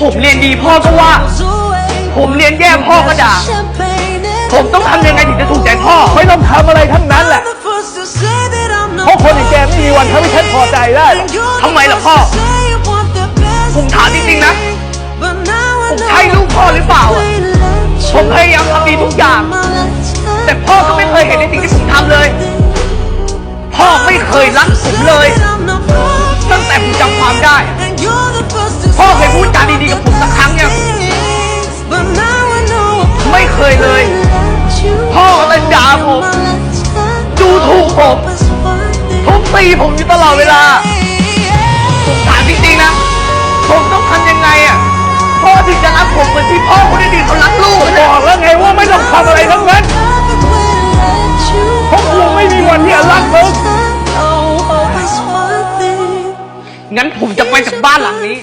ผมเรียนดีพ่อก็ว่า ผมเรียนแย่พ่อก็ด่า ผมต้องทำยังไงถึงจะถูกใจพ่อ ไม่ต้องทำอะไรทั้งนั้นแหละ เพราะคนอย่างแกไม่มีวันทำให้ฉันพอใจได้หรอกทำไมล่ะพ่อ ผมถามจริงๆนะ ผมใช่ลูกพ่อหรือเปล่า ผมพยายามทำดีทุกอย่าง แต่พ่อก็ไม่เคยเห็นในสิ่งที่ผมทำเลย พ่อไม่เคยรักผมเลย ผม ดูถูกผมทุบตีผมอยู่ตลอดเวลาผมถามจริงๆนะ ผมต้องทำยังไงอะพ่อถึงจะรับผมเหมือนที่พ่อคนดีๆเขารักลูกบอกแล้วไงว่าไม่ต้องทำอะไรทั้งนั้นเพราะกูไม่มีวันที่จะรักมึงงั้นผมจะไปจากบ้านหลังนี้